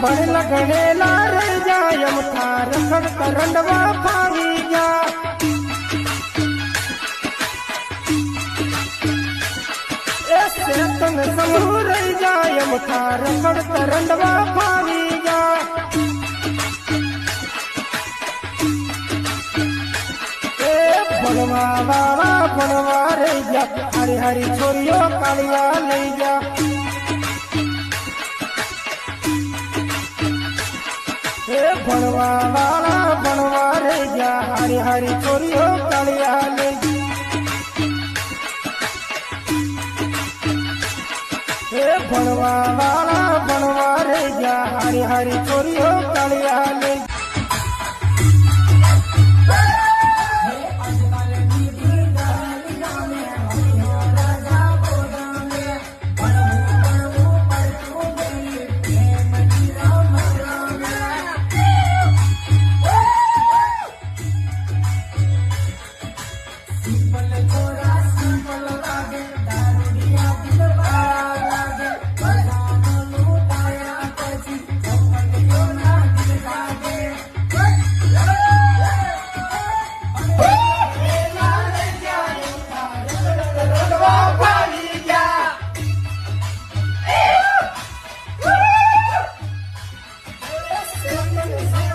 ભણેલા ગણેલા રહી જાય એમ થાર કરંડવા ફાવી જા એ શેતન સમૂહ રહી જાય એમ થાર કરંડવા ફાવી જા ભણવા વાળા ભણવા રહી જા હરી હરી છોરીઓ કાળિયા લઈ જા ભણવા વાળા ભણવા રે જા હારી હારી છોરીઓ કાળિયા લે હે ભણવા વાળા ભણવા રે જા હારી હારી છોરીઓ કાળિયા લે Thank you.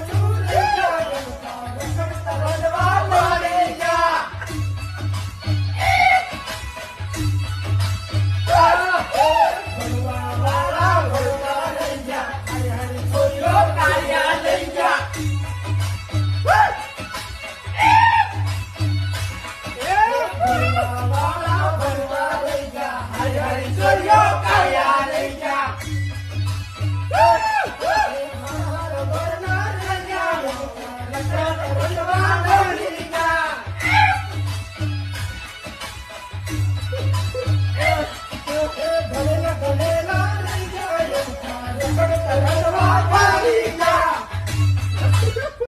Bye.